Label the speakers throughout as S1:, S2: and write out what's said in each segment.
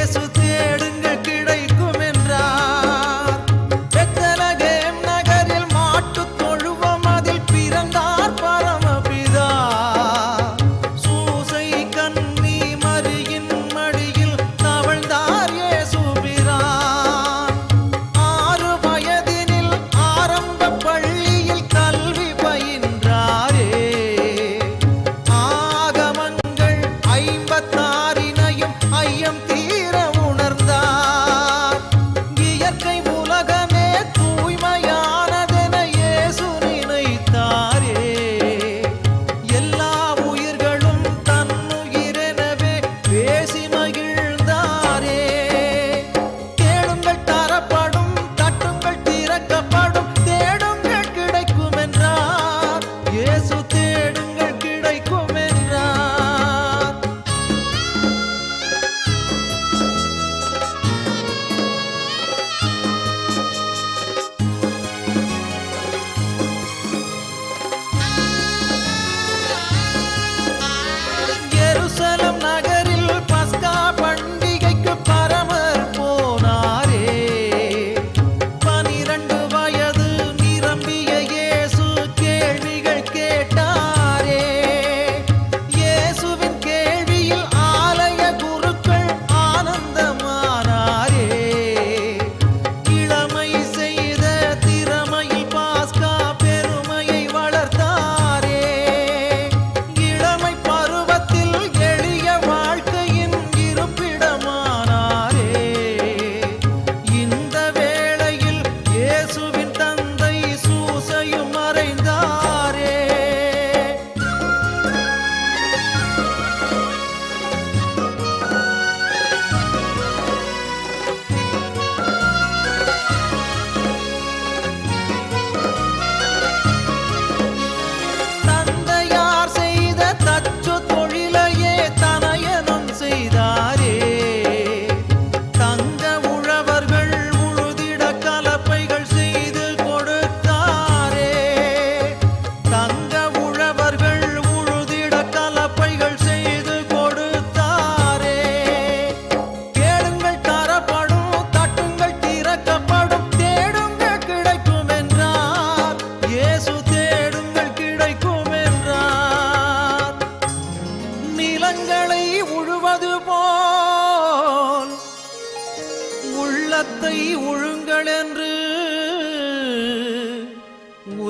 S1: Jesús.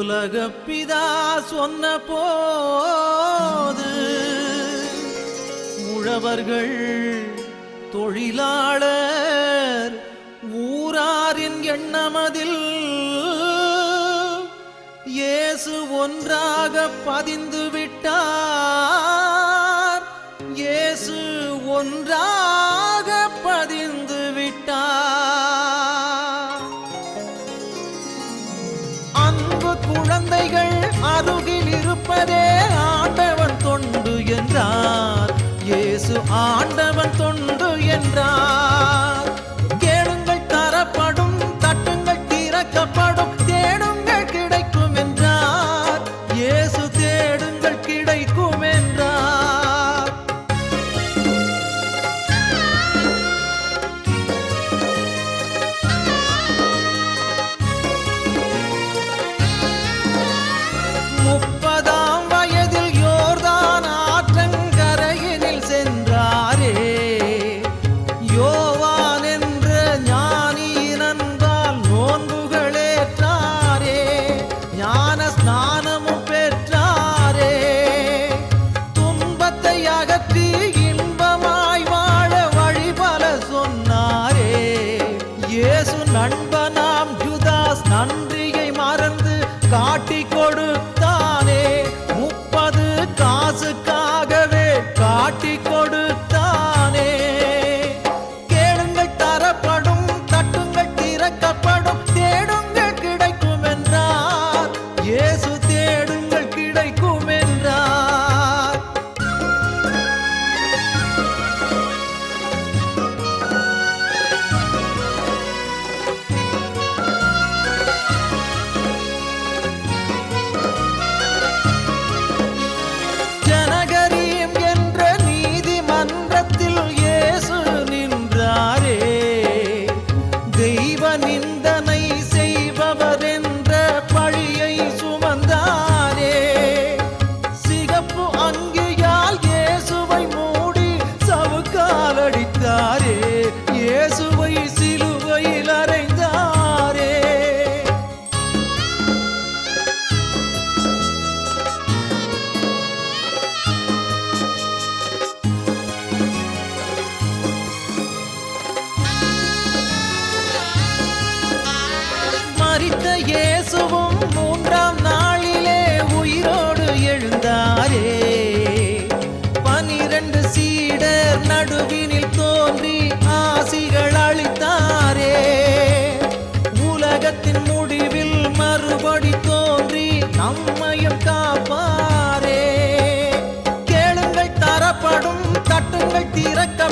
S1: உலகப்பிதா சொன்ன போது உழவர்கள் தொழிலாளர் ஊராரின் எண்ணமதில் இயேசு ஒன்றாக பதிந்து விட்டார் தேவைகள் அருகில் இருப்பதே ஆண்டவன் தொண்டு என்றார். இயேசு ஆண்டவன் தொண்டு என்றார். காட்டி நம்மையும் காப்பாரே. கேளுங்கள் தரப்படும் தட்டுங்கள் திறக்க